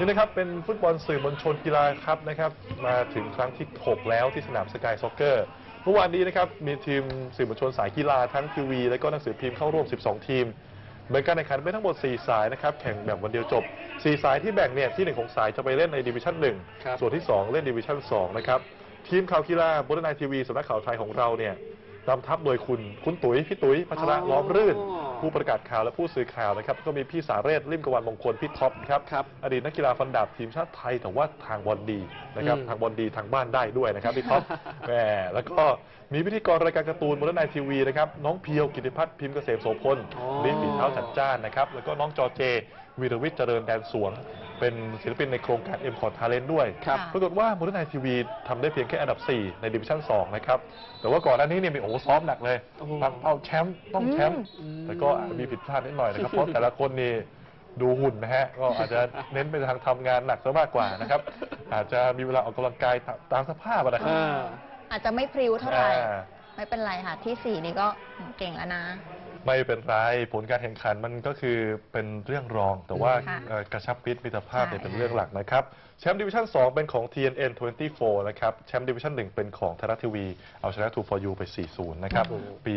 นี่นะครับเป็นฟุตบอลสื่อมวลชนกีฬาครับนะครับ มาถึงครั้งที่ 6 แล้วที่สนามสกายซ็อกเกอร์เมื่อวานนี้นะครับมีทีมสื่อมวลชนสายกีฬาทั้งทีวี และก็หนังสือพิมพ์เข้าร่วม 12 ทีมแบ่งการแข่งขันเป็นทั้งหมด 4 สายนะครับแข่งแบบวันเดียวจบ 4 สายที่แบ่งเนี่ยที่ 1 ของสายจะไปเล่นในดิวิชั่น1ส่วนที่ 2 เล่นดิวิชั่น2นะครับทีมข่าวกีฬาบนไนทีวีสำนักข่าวไทยของเราเนี่ย นำทัพโดยคุณคุณตุ๋ยพี่ตุ๋ยพัชระล้อมรื่น ผู้ประกาศข่าวและผู้สื่อข่าวนะครับก็มีพี่สาเรศริมกวันมงคลพี่ท็อปครับครับอดีตนักกีฬาฟันดาบทีมชาติไทยแต่ว่าทางบอลดีนะครับอืมทางบอลดีทางบ้านได้ด้วยนะครับพี่ท็อปแหมแล้วก็มีพิธีกรรายการการ์ตูนบนไนทีวีนะครับน้องเพียวกิติพัฒน์พิมพ์เกษมโสพลอ๋อลิ้นปีเท้าจัดจ้านนะครับแล้วก็น้องจอเจวีรวิทย์เจริญแดนสวง เป็นศิลปินในโครงการ M คอร์ทาเลนด้วยครับปรากฏว่ามูลนายทีวีทำได้เพียงแค่อันดับ 4 ในดิวิชั่น 2 นะครับ แต่ว่าก่อนหน้านี้เนี่ยมีโอ้โหซ้อมหนักเลยโอ้โหตั้งเป้าแชมป์ต้องแชมป์อืมแต่ก็มีผิดพลาดนิดหน่อยนะครับ เพราะแต่ละคนนี่ดูหุ่นนะฮะ ก็อาจจะเน้นไปทางทำงานหนักซะมากกว่านะครับ อาจจะมีเวลาออกกำลังกายตามตามสภาพอะนะครับอ่าอาจจะไม่พริ้วเท่าไหร่ อ่า ไม่เป็นไรค่ะ ที่สี่นี่ก็เก่งแล้วนะ ไม่เป็นไรผลการแข่งขันมันก็คือเป็นเรื่องรอง แต่ว่าค่ะเอ่อกระชับมิตรมิตรภาพเนี่ยใช่ เป็นเรื่องหลักนะครับแชมป์ดิวิชั่น 2 เป็นของ TNN 24 นะครับแชมป์ดิวิชั่น 1 เป็นของไทยรัฐทีวี เอาชนะ2 for you ไป 4-0 นะครับโอ้โหปี